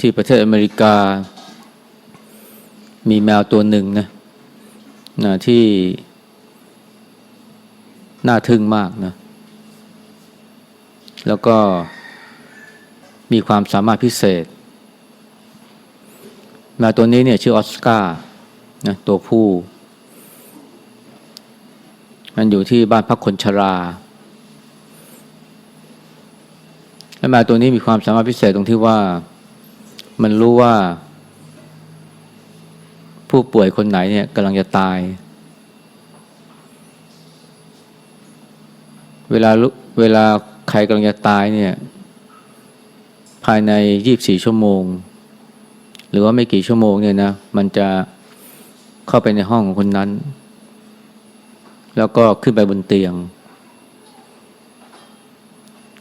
ที่ประเทศอเมริกา มีแมวตัวหนึ่งนะนะที่น่าทึ่งมากนะ แล้วก็มีความสามารถพิเศษ แมวตัวนี้เนี่ยชื่อออสการ์นะตัวผู้ มันอยู่ที่บ้านพักคนชราและแมวตัวนี้มีความสามารถพิเศษตรงที่ว่า มันรู้ว่า ผู้ป่วยคนไหนเนี่ยกำลังจะตาย เวลาเวลาใครกำลังจะตายเนี่ย ภายในยีบสี่ชั่วโมง หรือว่าไม่กี่ชั่วโมงเนี่ยนะ มันจะเข้าไปในห้องของคนนั้น แล้วก็ขึ้นไปบนเตียง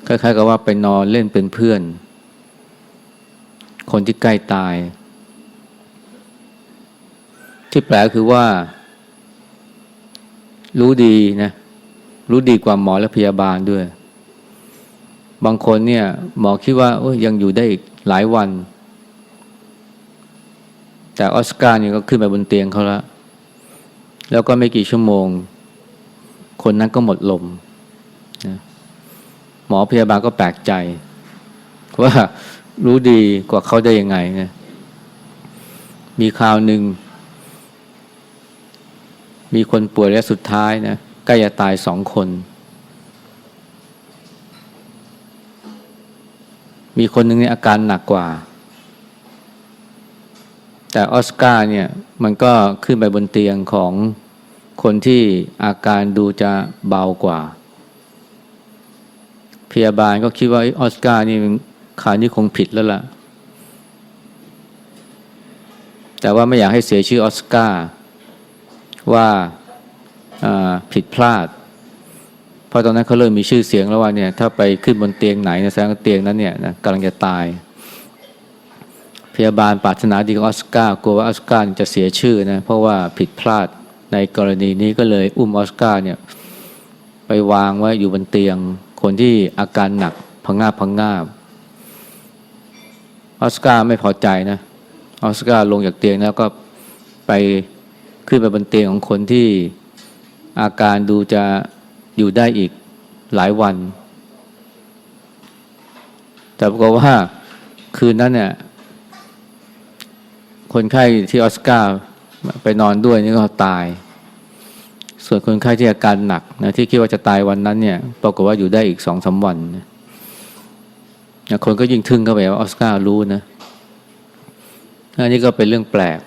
คล้ายๆกับว่าไปนอนเล่นเป็นเพื่อน คนที่ใกล้ตาย ที่แปลคือว่า รู้ดีนะ รู้ดีกว่าหมอและพยาบาลด้วย บางคนเนี่ย หมอคิดว่ายยังอยู่ได้อีกหลายวัน แต่ออสการ์เนี่ยก็ขึ้นไปบนเตียงเขาแล้ว แล้วก็ไม่กี่ชั่วโมง คนนั้นก็หมดลมนะหมอพยาบาลก็แปลกใจว่า รู้ดีกว่าเขาได้ยังไงนะมีข่าวหนึ่ง มีคนป่วยระยะสุดท้ายนะใกล้จะตายสองคน มีคนหนึ่งเนี่ยอาการหนักกว่า แต่ออสการ์เนี่ยมันก็ขึ้นไปบนเตียงของคนที่อาการดูจะเบากว่า พยาบาลก็คิดว่าออสการ์นี่ ข่าวนี้คงผิดแล้วล่ะ แต่ว่าไม่อยากให้เสียชื่อออสการ์ว่าผิดพลาด เพราะตอนนั้นเขาเริ่มมีชื่อเสียงแล้วว่าเนี่ยถ้าไปขึ้นบนเตียงไหนนะแสดงว่าเตียงนั้นเนี่ยนะกำลังจะตาย พยาบาลปรารถนาดีของออสการ์กลัวว่าออสการ์จะเสียชื่อนะเพราะว่าผิดพลาดในกรณีนี้ก็เลยอุ้มออสการ์เนี่ยไปวางไว้อยู่บนเตียงคนที่อาการหนักพังงาบพังงาบ ออสการ์ไม่พอใจนะออสการ์ลงจากเตียงแล้วก็ไปขึ้นไปบนเตียงของคนที่อาการดูจะอยู่ได้อีกหลายวัน แต่ปรากฏว่าคืนนั้นเนี่ยคนไข้ที่ออสการ์ไปนอนด้วยนี่ก็ตาย ส่วนคนไข้ที่อาการหนักนะที่คิดว่าจะตายวันนั้นเนี่ยปรากฏว่าอยู่ได้อีกสองสาวันนะ คนก็ยิ่งทึ่งเข้าไปว่าออสการ์รู้นะอันนี้ก็เป็นเรื่องแปลก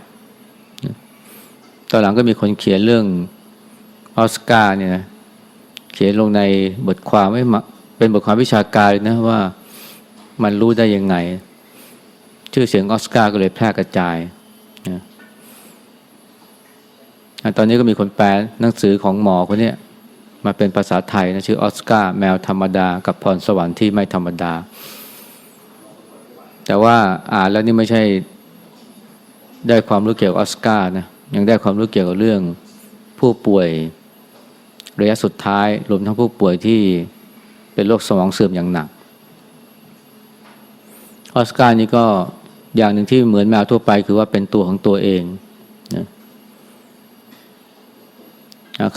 ตอนหลังก็มีคนเขียนเรื่องออสการ์เนี่ยนะเขียนลงในบทความไม่เป็นบทความวิชาการเลยนะว่ามันรู้ได้ยังไง ชื่อเสียงออสการ์ก็เลยแพร่กระจายนะตอนนี้ก็มีคนแปลหนังสือของหมอคนนี้มาเป็นภาษาไทยนะชื่อออสการ์แมวธรรมดา กับพรสวรรค์ที่ไม่ธรรมดา แต่ว่าอ่านแล้วนี่ไม่ใช่ได้ความรู้เกี่ยวกับออสการ์นะยังได้ความรู้เกี่ยวกับเรื่องผู้ป่วยระยะสุดท้ายรวมทั้งผู้ป่วยที่เป็นโรคสมองเสื่อมอย่างหนัก ออสการ์นี่ก็อย่างหนึ่งที่เหมือนแมวทั่วไปคือว่าเป็นตัวของตัวเองนะ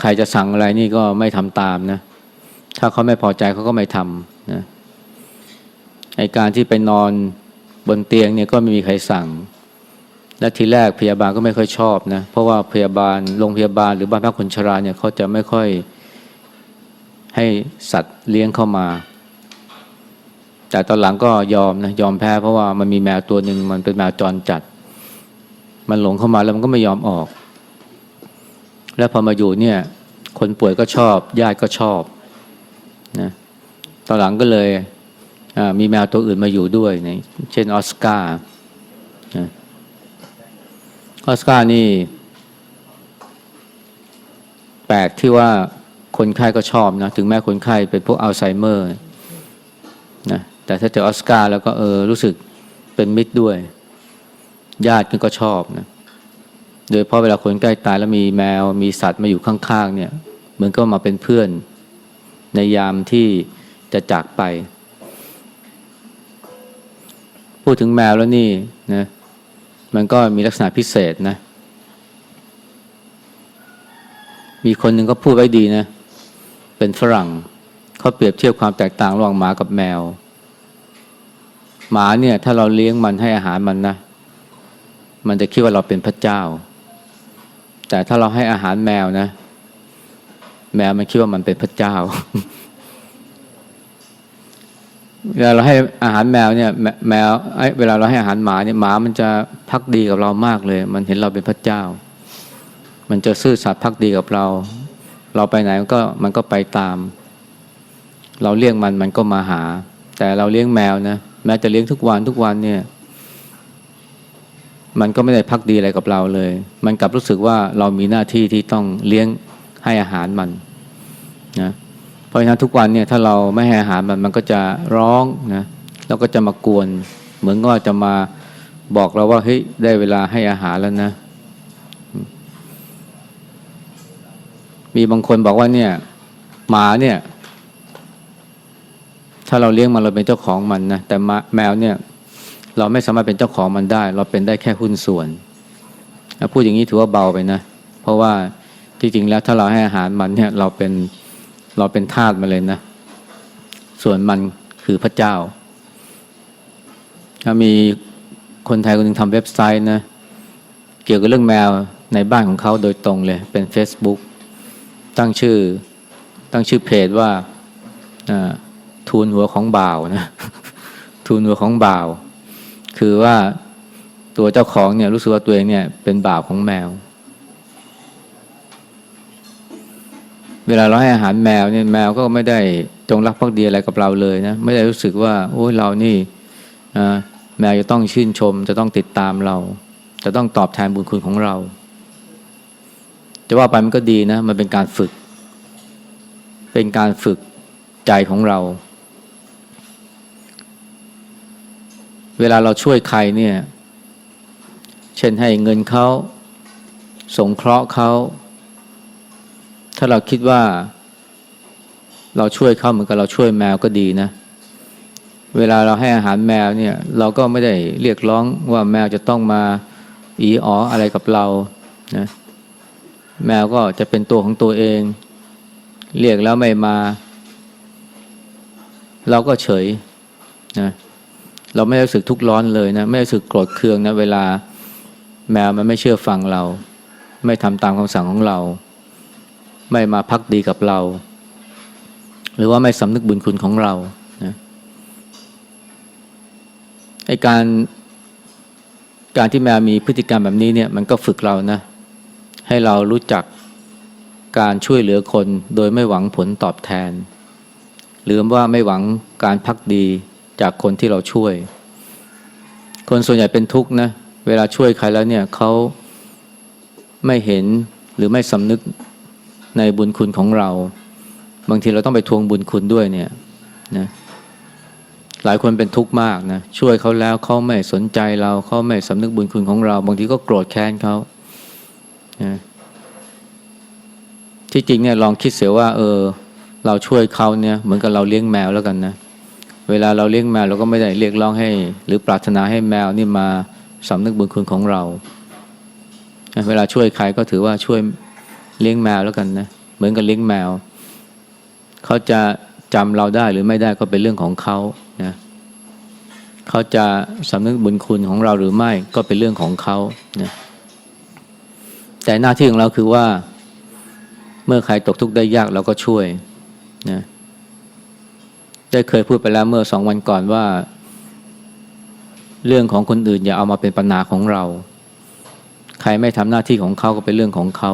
ใครจะสั่งอะไรนี่ก็ไม่ทำตามนะ ถ้าเขาไม่พอใจเขาก็ไม่ทำนะไอการที่ไปนอน บนเตียงเนี่ยก็ไม่มีใครสั่ง และทีแรกพยาบาลก็ไม่ค่อยชอบนะ เพราะว่าพยาบาลโรงพยาบาลหรือบ้านพักคนชราเนี่ยเขาจะไม่ค่อยให้สัตว์เลี้ยงเข้ามา แต่ตอนหลังก็ยอมนะยอมแพ้เพราะว่ามันมีแมวตัวหนึ่งมันเป็นแมวจรจัด มันหลงเข้ามาแล้วมันก็ไม่ยอมออก แล้วพอมาอยู่เนี่ย คนป่วยก็ชอบญาติก็ชอบนะตอนหลังก็เลย มีแมวตัวอื่นมาอยู่ด้วยนะเช่นออสการ์ออสการ์นี่แปลกที่ว่าคนไข้ก็ชอบนะ ถึงแม้คนไข้เป็นพวกอัลไซเมอร์นะแต่ถ้าเจอออสการ์แล้วก็เออรู้สึกเป็นมิตรด้วย ญาติก็ชอบนะโดยเพราะเวลาคนใกล้ตายแล้วมีแมวมีสัตว์มาอยู่ข้างๆเนี่ย เหมือนก็มาเป็นเพื่อน ในยามที่จะจากไป พูดถึงแมวแล้วนี่นะมันก็มีลักษณะพิเศษนะ มีคนหนึ่งก็พูดไว้ดีนะ เป็นฝรั่งเขาเปรียบเทียบความแตกต่างระหว่างหมากับแมว หมาเนี่ย ถ้าเราเลี้ยงมันให้อาหารมันนะ มันจะคิดว่าเราเป็นพระเจ้า แต่ถ้าเราให้อาหารแมวนะ แมวมันคิดว่ามันเป็นพระเจ้า เวลาเราให้อาหารแมวเนี่ยแมแมวไอ้เวลาเราให้อาหารหมาเนี่ยหมามันจะพักดีกับเรามากเลย มันเห็นเราเป็นพระเจ้า มันจะซื่อสัตย์พักดีกับเรา เราไปไหนมันก็มันก็ไปตาม เราเลี้ยงมันมันก็มาหา แต่เราเลี้ยงแมวนะแม้จะเลี้ยงทุกวันทุกวันเนี่ย มันก็ไม่ได้พักดีอะไรกับเราเลย มันกลับรู้สึกว่าเรามีหน้าที่ที่ต้องเลี้ยงให้อาหารมันนะ เพราะฉะนั้นทุกวันเนี่ยถ้าเราไม่ให้อาหารมันมันก็จะร้องนะแล้วก็จะมากวน เหมือนก็จะมาบอกเราว่าเฮ้ยได้เวลาให้อาหารแล้วนะ มีบางคนบอกว่าเนี่ย หมาเนี่ย ถ้าเราเลี้ยงมันเราเป็นเจ้าของมันนะแต่แมวเนี่ย เราไม่สามารถเป็นเจ้าของมันได้ เราเป็นได้แค่หุ้นส่วนพูดอย่างนี้ถือว่าเบาไปนะ เพราะว่าที่จริงแล้วถ้าเราให้อาหารมันเนี่ย เราเป็น เราเป็นทาสมาเลยนะ ส่วนมันคือพระเจ้า ถ้ามีคนไทยคนหนึ่งทำเว็บไซต์นะ เกี่ยวกับเรื่องแมวในบ้านของเขาโดยตรงเลย เป็น Facebook ตั้งชื่อ ตั้งชื่อเพจว่าทูนหัวของบ่าวนะทูนหัวของบ่าว คือว่าตัวเจ้าของเนี่ยรู้สึกว่าตัวเองเนี่ยเป็นบ่าวของแมว เวลาเราให้อาหารแมวเนี่ยแมวก็ไม่ได้จงรักภักดีอะไรกับเราเลยนะไม่ได้รู้สึกว่าโอ้ยเรานี่แมวจะต้องชื่นชม จะต้องติดตามเรา จะต้องตอบแทนบุญคุณของเราจะว่าไปมันก็ดีนะมันเป็นการฝึก เป็นการฝึกใจของเรา เวลาเราช่วยใครเนี่ย เช่นให้เงินเขาสงเคราะห์เขา ถ้าเราคิดว่า เราช่วยเขาเหมือนกับเราช่วยแมวก็ดีนะ เวลาเราให้อาหารแมวเนี่ย เราก็ไม่ได้เรียกร้องว่าแมวจะต้องมาอีอ๋ออะไรกับเรานะแมวก็จะเป็นตัวของตัวเอง เรียกแล้วไม่มา เราก็เฉยนะเราไม่รู้สึกทุกข์ร้อนเลยนะ ไม่รู้สึกโกรธเคืองนะ เวลาแมวมันไม่เชื่อฟังเรา ไม่ทำตามคำสั่งของเรา ไม่มาพักดีกับเรา หรือว่าไม่สำนึกบุญคุณของเรานะไอการการที่แมวมีพฤติกรรมแบบนี้เนี่ยมันก็ฝึกเรานะ ให้เรารู้จักการช่วยเหลือคนโดยไม่หวังผลตอบแทน หรือว่าไม่หวังการพักดีจากคนที่เราช่วย คนส่วนใหญ่เป็นทุกข์นะ เวลาช่วยใครแล้วเนี่ยเขาไม่เห็นหรือไม่สำนึก ในบุญคุณของเรา บางทีเราต้องไปทวงบุญคุณด้วยเนี่ยนะหลายคนเป็นทุกข์มากนะช่วยเขาแล้วเขาไม่สนใจเราเขาไม่สำนึกบุญคุณของเรา บางทีก็โกรธแค้นเขาที่จริงเนี่ยลองคิดเสียว่า เออ เราช่วยเขาเนี่ยเหมือนกับเราเลี้ยงแมวแล้วกันนะเวลาเราเลี้ยงแมวเราก็ไม่ได้เรียกร้องให้ หรือปรารถนาให้แมวนี่มาสำนึกบุญคุณของเรา เวลาช่วยใครก็ถือว่าช่วย เลี้ยงแมวแล้วกันนะเหมือนกับเลี้ยงแมวเขาจะจำเราได้หรือไม่ได้ก็เป็นเรื่องของเขานะเขาจะสำนึกบุญคุณของเราหรือไม่ก็เป็นเรื่องของเขานะแต่หน้าที่ของเราคือว่า เมื่อใครตกทุกข์ได้ยากเราก็ช่วยนะได้เคยพูดไปแล้วเมื่อสองวันก่อนว่า เรื่องของคนอื่นอย่าเอามาเป็นปัญหาของเรา ใครไม่ทำหน้าที่ของเขาก็เป็นเรื่องของเขา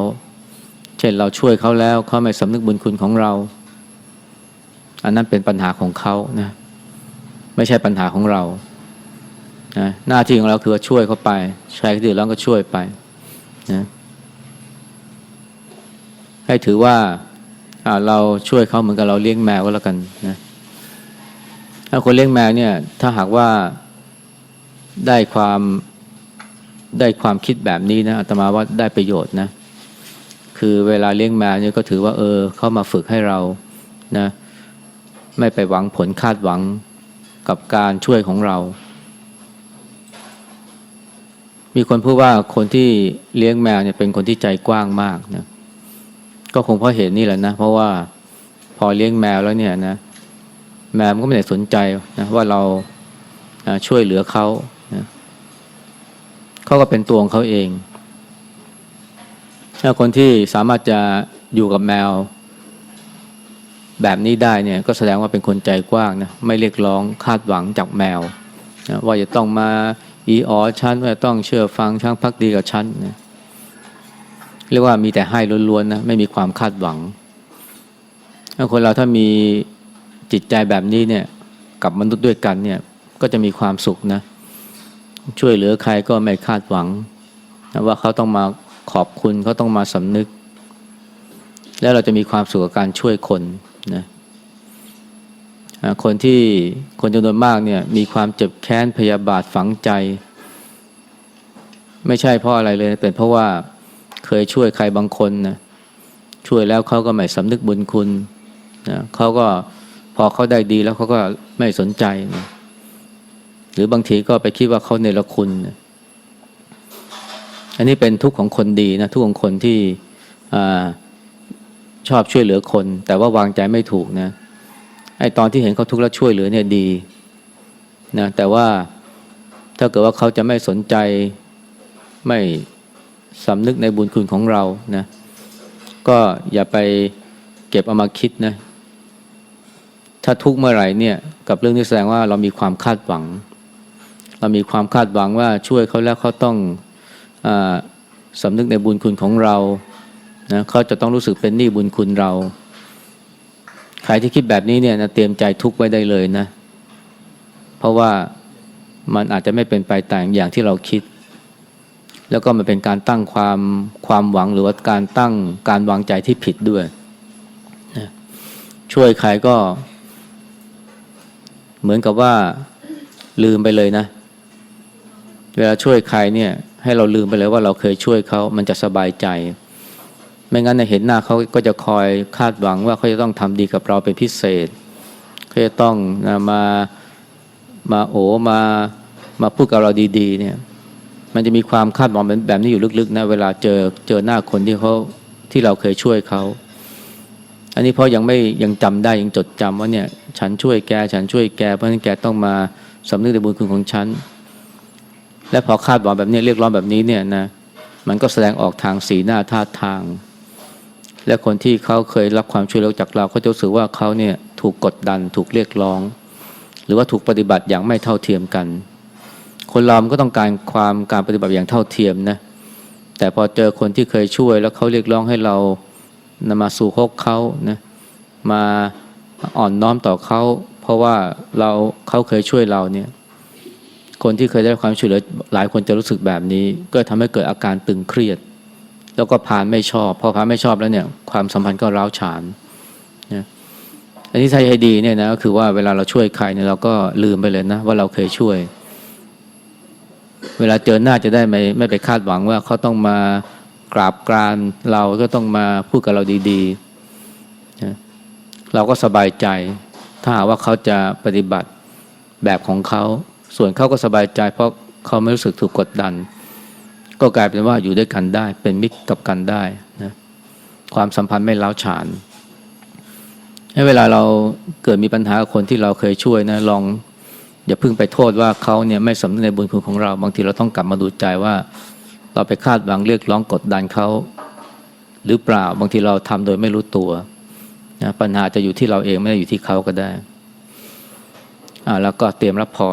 เช่นเราช่วยเขาแล้วเขาไม่สำนึกบุญคุณของเรา อันนั้นเป็นปัญหาของเขานะไม่ใช่ปัญหาของเรานะหน้าที่ของเราคือช่วยเขาไปใครที่เดือดร้อนก็ช่วยไปนะให้ถือว่าเราช่วยเขาเหมือนกับเราเลี้ยงแมวก็แล้วกันนะถ้าคนเลี้ยงแมวเนี่ย ถ้าหากว่าได้ความได้ความคิดแบบนี้นะอาตมาว่าได้ประโยชน์นะ คือเวลาเลี้ยงแมวเนี่ยก็ถือว่าเออเข้ามาฝึกให้เรานะไม่ไปหวังผลคาดหวังกับการช่วยของเรา มีคนพูดว่าคนที่เลี้ยงแมวเนี่ยเป็นคนที่ใจกว้างมากนะก็คงเพราะเหตุนี้แหละนะเพราะว่าพอเลี้ยงแมวแล้วเนี่ยนะแมวมันก็ไม่ได้สนใจนะว่าเราอ่าช่วยเหลือเขานะเขาก็เป็นตัวของเขาเอง ถ้าคนที่สามารถจะอยู่กับแมวแบบนี้ได้เนี่ยก็แสดงว่าเป็นคนใจกว้างนะไม่เรียกร้องคาดหวังจากแมวนะว่าจะต้องมาอีอ๋อฉันว่าจะต้องเชื่อฟังช่างพักดีกับฉันนะเรียกว่ามีแต่ให้ล้วนๆนะไม่มีความคาดหวังถ้าคนเราถ้ามีจิตใจแบบนี้เนี่ยกับมนุษย์ด้วยกันเนี่ยก็จะมีความสุขนะช่วยเหลือใครก็ไม่คาดหวังนะว่าเขาต้องมา ขอบคุณเขาต้องมาสำนึก แล้วเราจะมีความสุขกับการช่วยคนนะคนที่คนจำนวนมากเนี่ยมีความเจ็บแค้นพยาบาทฝังใจ ไม่ใช่เพราะอะไรเลยเป็นเพราะว่าเคยช่วยใครบางคนนะช่วยแล้วเขาก็ไม่สำนึกบุญคุณนะเขาก็พอเขาได้ดีแล้วเขาก็ไม่สนใจนะหรือบางทีก็ไปคิดว่าเขาเนรคุณนะ อันนี้เป็นทุกข์ของคนดีนะทุกข์ของคนที่อชอบช่วยเหลือคน แต่ว่าวางใจไม่ถูกนะไอตอนที่เห็นเขาทุกข์แล้วช่วยเหลือเนี่ยดีนะแต่ว่าถ้าเกิดว่าเขาจะไม่สนใจไม่สำนึกในบุญคุณของเรานะก็อย่าไปเก็บเอามาคิดนะถ้าทุกข์เมื่อไหร่เนี่ยกับเรื่องนี้แสดงว่าเรามีความคาดหวัง เรามีความคาดหวังว่าช่วยเขาแล้วเขาต้อง สำนึกในบุญคุณของเรานะเขาจะต้องรู้สึกเป็นหนี้บุญคุณเรา ใครที่คิดแบบนี้เนี่ยนะเตรียมใจทุกไว้ได้เลยนะ เพราะว่ามันอาจจะไม่เป็นไปตามอย่างที่เราคิด แล้วก็มันเป็นการตั้งความความหวังหรือว่าการตั้งการวางใจที่ผิดด้วยนะช่วยใครก็ เหมือนกับว่าลืมไปเลยนะ เวลาช่วยใครเนี่ย ให้เราลืมไปเลยว่าเราเคยช่วยเขามันจะสบายใจ ไม่งั้นเนเห็นหน้าเขาก็จะคอยคาดหวังว่าเขาจะต้องทำดีกับเราเป็นพิเศษเขาจะต้องนะมามาโอมามาพูดกับเราดีๆเนี่ยมันจะมีความคาดหวังแบบแบบนี้อยู่ลึกๆนะเวลาเจอเจอหน้าคนที่เขาที่เราเคยช่วยเขา อันนี้เพราะยังไม่ยังจำได้ยังจดจำว่าเนี่ยฉันช่วยแกฉันช่วยแกเพราะฉะนั้นแกต้องมาสำนึกในบุญคุณของฉัน และพอคาดหวังแบบนี้เรียกร้องแบบนี้เนี่ยนะมันก็แสดงออกทางสีหน้าท่าทาง และคนที่เขาเคยรับความช่วยเหลือจากเราเขาจะรู้สึกว่าเขาเนี่ยถูกกดดันถูกเรียกร้อง หรือว่าถูกปฏิบัติอย่างไม่เท่าเทียมกัน คนเราก็ต้องการความการปฏิบัติอย่างเท่าเทียมนะแต่พอเจอคนที่เคยช่วยแล้วเขาเรียกร้องให้เรานำมาสู่ฮกเขานะมาอ่อนน้อมต่อเขาเพราะว่าเราเขาเคยช่วยเราเนี่ย คนที่เคยได้รับความช่วยเหลือหลายคนจะรู้สึกแบบนี้ ก็ทำให้เกิดอาการตึงเครียด แล้วก็พานไม่ชอบพอพานไม่ชอบแล้วเนี่ยความสัมพันธ์ก็ร้าวฉานนะอันนี้ใช้ให้ดีเนี่ยนะก็คือว่าเวลาเราช่วยใครเนี่ยเราก็ลืมไปเลยนะว่าเราเคยช่วย เวลาเจอหน้าจะได้ไม่ไม่ไปคาดหวังว่าเขาต้องมากราบกรานเราก็ต้องมาพูดกับเราดีๆนะเราก็สบายใจ ถ้าหากว่าเขาจะปฏิบัติแบบของเขา ส่วนเขาก็สบายใจ เพราะเขาไม่รู้สึกถูกกดดัน ก็กลายเป็นว่าอยู่ด้วยกันได้ เป็นมิตรกับกันได้นะความสัมพันธ์ไม่ร้าฉานให้เวลาเราเกิดมีปัญหากับคนที่เราเคยช่วยนะลองอย่าเพิ่งไปโทษว่าเขาเนี่ยไม่สำนึกในบุญคุณของเรา บางทีเราต้องกลับมาดูใจว่าเราไปคาดหวังเรียกร้องกดดันเขาหรือเปล่าบางทีเราทำโดยไม่รู้ตัวนะปัญหาจะอยู่ที่เราเองไม่ได้อยู่ที่เขาก็ได้อ่าแล้วก็เตรียมรับพร